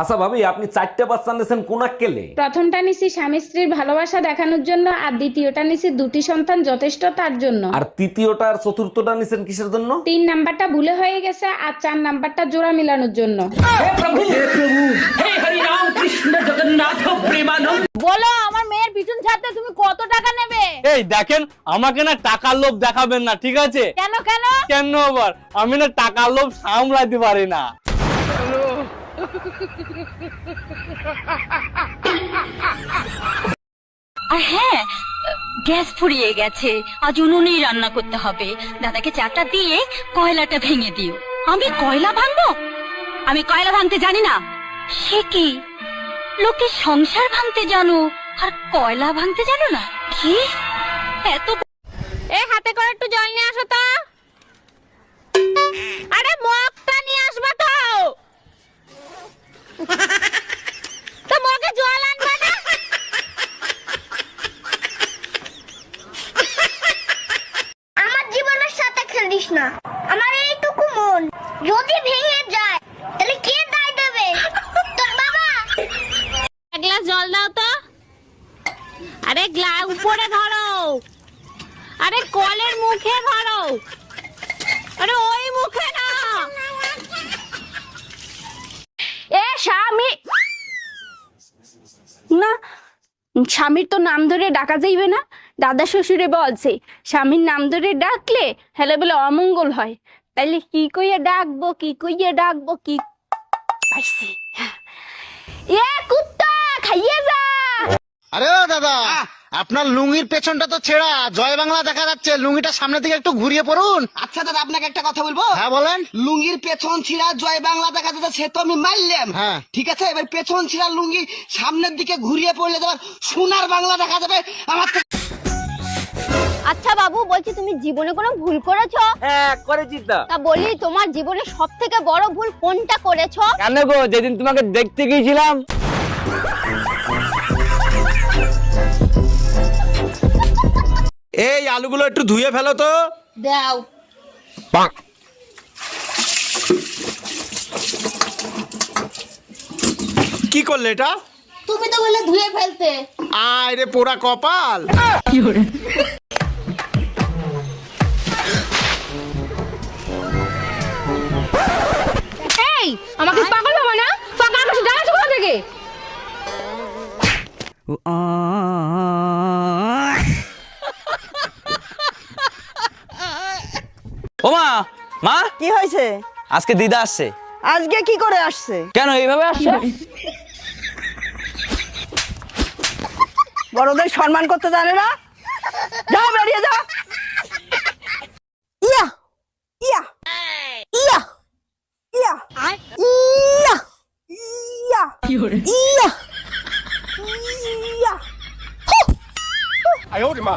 আচ্ছা ভাবি আপনি চারটা বাচ্চা নিয়েছেন কোন কেলে? প্রথমটা নিছি স্বামী স্ত্রীর ভালোবাসা দেখানোর জন্য আর দ্বিতীয়টা নিছি দুটি সন্তান যথেষ্ট তার জন্য। আর তৃতীয়টা আর চতুর্থটা নিছেন কিসের জন্য? তিন নাম্বারটা ভুলে হয়ে গেছে আর চার নাম্বারটা জোড়া মেলানোর জন্য। হে প্রভু হে প্রভু হে হরি রাম কৃষ্ণ জগন্নাথ প্রেমানন্দ। বলো আমার মেয়ের পিছন ছাড়তে তুমি কত টাকা নেবে? এই দেখেন আমাকে না টাকার লোভ দেখাবেন না ঠিক আছে? কেন কেন? কেন আবার? আমি না টাকার লোভ সামলাতে পারি না। আর হ্যাঁ গ্যাস ফুরিয়ে গেছে। আজ উনুনেই রান্না করতে হবে। দাদাকে চাটা দিয়ে কয়লাটা ভেঙে দিও। আমি কয়লা ভাঙবো? আমি কয়লা ভাঙতে জানি না। সে কি? লোকে সংসার ভাঙতে জানো, আর কয়লা ভাঙতে জানো না? কি? এত এ, হাতে করে একটু জল নিয়ে আসো তো আরে মগটা নিয়ে আসবা তো তো মগে জল আনবা না আমার জীবনের সাথে খেলিস না আমার এইটুকু মন যদি ভেঙে যায় তাহলে কে দায় দেবে? তোর বাবা। এক গ্লাস জল দাও তো। আরে গ্লা উপরে ধরো। আরে কলের মুখে ধরো। আরে ওই মুখে না। এ স্বামী। না স্বামীর তো নাম ধরে ডাকা যাইবে না। দাদা শ্বশুরে বলছে স্বামীর নাম ধরে ডাকলে হেলে বলে অমঙ্গল হয়। তাইলে কি কইয়া ডাকবো কি কইয়া ডাকবো কি পাইছি এ কুত্তা খাইয়ে যা আরে দাদা আপনার লুঙ্গির পেছনটা তো ছেঁড়া জয় বাংলা দেখা যাচ্ছে। লুঙ্গিটা সামনের দিকে একটু ঘুরিয়ে পড়ুন। আচ্ছা দাদা আপনাকে একটা কথা বলব? হ্যাঁ বলেন। লুঙ্গির পেছন ছিঁড়া জয় বাংলা দেখা যাচ্ছে সে তো আমি মারলাম হ্যাঁ। ঠিক আছে এবার পেছন ছিঁড়া লুঙ্গি সামনের দিকে ঘুরিয়ে পড়লে তোমার সোনার বাংলা দেখা যাবে আমার আচ্ছা বাবু বলছি তুমি জীবনে কোনো ভুল করেছ? হ্যাঁ করেছি তো। তা বলি তোমার জীবনে সব থেকে বড় ভুল কোনটা করেছ? কেন গো যেদিন তোমাকে দেখতে গিয়েছিলাম। এই আলুগুলো একটু ধুয়ে ফেলো তো। দাও। কি করলে এটা? তুমি তো বলে ধুয়ে ফেলতে। আয় রে পোড়া কপাল। এই আমাকে পাগল ভাবো না? ফাঁকা আকাশে কোথা থেকে? ও মা মা? কি হয়েছে? আজকে দিদা আসছে। আজকে কি করে আসছে? কেন এইভাবে আসছে? বড়দের সম্মান করতে জানে না? যাও বেরিয়ে যাও। ইয়া ইয়া 哎呦我的妈！